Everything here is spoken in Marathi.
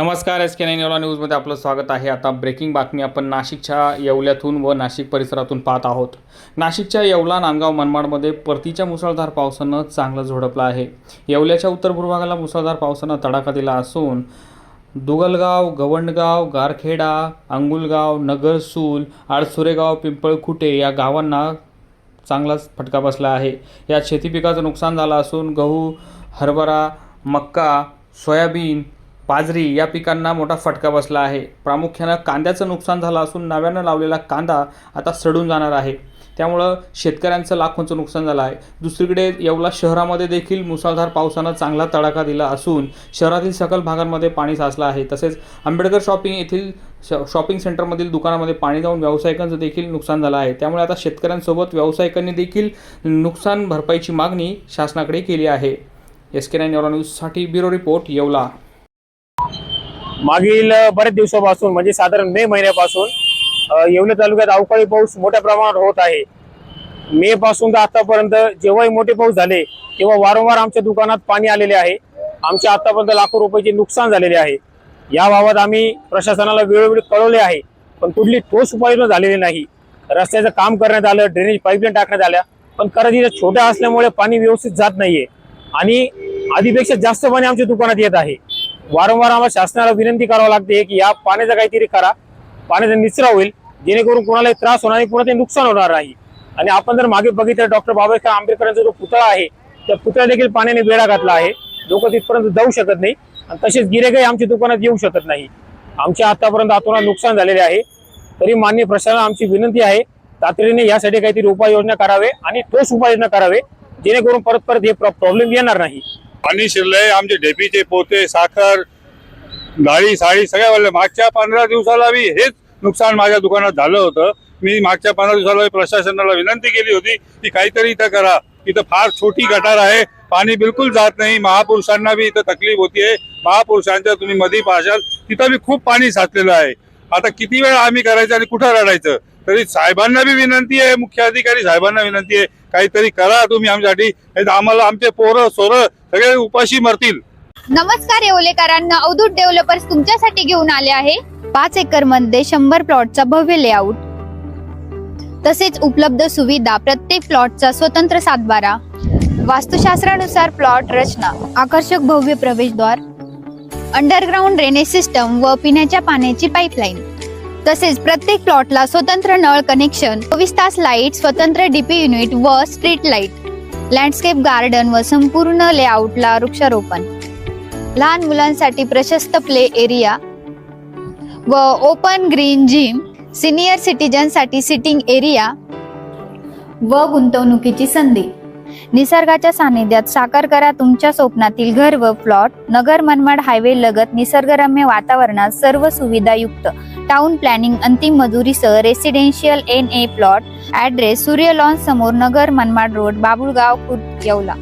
नमस्कार एस के नाईन येवला न्यूजमध्ये आपलं स्वागत आहे. आता ब्रेकिंग बातमी आपण नाशिकच्या येवल्यातून व नाशिक परिसरातून पाहत आहोत. नाशिकच्या येवला नांदगाव मनमाडमध्ये परतीच्या मुसळधार पावसानं चांगलं झोडपलं आहे. येवल्याच्या उत्तर पूर्व भागाला मुसळधार पावसानं तडाखा दिला असून दुगलगाव गवंडगाव गारखेडा अंगुलगाव नगरसूल आडसुरेगाव पिंपळखुटे या गावांना चांगलाच फटका बसला आहे. यात शेती पिकाचं नुकसान झालं असून गहू हरभरा मक्का सोयाबीन बाजरी या पिकांना मोठा फटका बसला आहे. प्रामुख्यानं कांद्याचं नुकसान झालं असून नव्यानं लावलेला कांदा आता सडून जाणार आहे. त्यामुळं शेतकऱ्यांचं लाखोंचं नुकसान झालं आहे. दुसरीकडे येवला शहरामध्ये देखील मुसळधार पावसानं चांगला तडाखा दिला असून शहरातील सकल भागांमध्ये पाणी साचलं आहे. तसेच आंबेडकर शॉपिंग येथील श शॉपिंग सेंटरमधील दुकानामध्ये पाणी जाऊन व्यावसायिकांचं देखील नुकसान झालं आहे. त्यामुळे आता शेतकऱ्यांसोबत व्यावसायिकांनी देखील नुकसान भरपाईची मागणी शासनाकडे केली आहे. एस के नाईन न्यूजसाठी ब्युरो रिपोर्ट येवला. मागील बऱ्याच बरेच दिवसापासून म्हणजे साधारण मे महिन्यापासून येवले तालुक्यात अवकाळी पाऊस मोठ्या प्रमाणात होत आहे. मे पासून तर आतापर्यंत जेव्हाही मोठे पाऊस झाले तेव्हा वारंवार आमच्या दुकानात पाणी आलेले आहे. आमचे आतापर्यंत लाखो रुपयाचे नुकसान झालेले आहे. याबाबत आम्ही प्रशासनाला वेळोवेळी कळवले आहे पण कुठली ठोस उपाययोजना झालेली नाही. रस्त्याचं काम करण्यात आलं ड्रेनेज पाईपलाईन टाकण्यात आल्या पण करत छोट्या असल्यामुळे पाणी व्यवस्थित जात नाहीये. आणि आधीपेक्षा जास्त पाणी आमच्या दुकानात येत आहे. वारंवार आम्हाला शासनाला विनंती करावी लागते की या पाण्याचा काहीतरी करा. पाण्याचा निचरा होईल. जेणेकरून कोणालाही त्रास होणार नाही कोणाचे नुकसान होणार नाही. आणि आपण जर मागे बघितलं डॉक्टर बाबासाहेब आंबेडकरांचा जो पुतळा आहे त्या पुतळ्या देखील पाण्याने वेढा घातला आहे. लोक तिथपर्यंत जाऊ शकत नाही आणि तसेच गिरेगाई आमच्या दुकानात येऊ शकत नाही. आमच्या आतापर्यंत आतोनात नुकसान झालेले आहे. तरी मान्य प्रशासनाला आमची विनंती आहे तातडीने यासाठी काहीतरी उपाययोजना करावे आणि ठोस उपाययोजना करावे जेणेकरून परत परत हे प्रॉब्लेम येणार नाही. पाणी शिरलंय आमचे ढेपीचे पोते साखर डाळी साळी सगळ्या वाढल्या. मागच्या पंधरा दिवसाला बी हेच नुकसान माझ्या दुकानात झालं होतं. मी मागच्या पंधरा दिवसाला प्रशासनाला विनंती केली होती की काहीतरी इथं करा. इथं फार छोटी गटार आहे. पाणी बिलकुल जात नाही. महापुरुषांना बी इथं तकलीफ होतीये. महापुरुषांच्या तुम्ही मध्ये पाहशाल तिथं बी खूप पाणी साचलेलं आहे. आता किती वेळा आम्ही करायचं आणि कुठं रडायचं? तरी साहेबांना बी विनंती आहे मुख्य अधिकारी साहेबांना विनंती आहे काहीतरी करा तुम्ही आमच्यासाठी. आम्हाला आमचे पोरं सोरं सगळे उपाशी मरतील. नमस्कार येवलेकरांना अवधूत डेव्हलपर्स तुमच्यासाठी घेऊन आले आहे. पाच एकरमध्ये शंभर प्लॉटचा भव्य लेआउट. तसेच उपलब्ध सुविधा प्रत्येक प्लॉटचा स्वतंत्र सातबारा. वास्तुशास्त्रानुसार प्लॉट रचना आकर्षक भव्य प्रवेशद्वार अंडरग्राउंड ड्रेनेज सिस्टम व पिण्याच्या पाण्याची पाईपलाईन तसेच प्रत्येक प्लॉटला स्वतंत्र नळ कनेक्शन चोवीस तास लाइट स्वतंत्र डीपी युनिट व स्ट्रीट लाइट लँडस्केप गार्डन व संपूर्ण लेआउटला वृक्षारोपण. लहान मुलांसाठी प्रशस्त प्ले एरिया व ओपन ग्रीन जिम सिनियर सिटीजनसाठी सिटिंग एरिया व गुंतवणुकीची संधी. निसर्गाच्या सानिध्यात साकार करा तुमच्या स्वप्नातील घर व प्लॉट नगर मनमाड हायवे लगत निसर्गरम्य वातावरणात सर्व सुविधायुक्त. टाउन प्लॅनिंग अंतिम मजुरीसह residential N A plot address Surya lawn समोर नगर मनमाड रोड बाबुळगाव खुर्द येवला.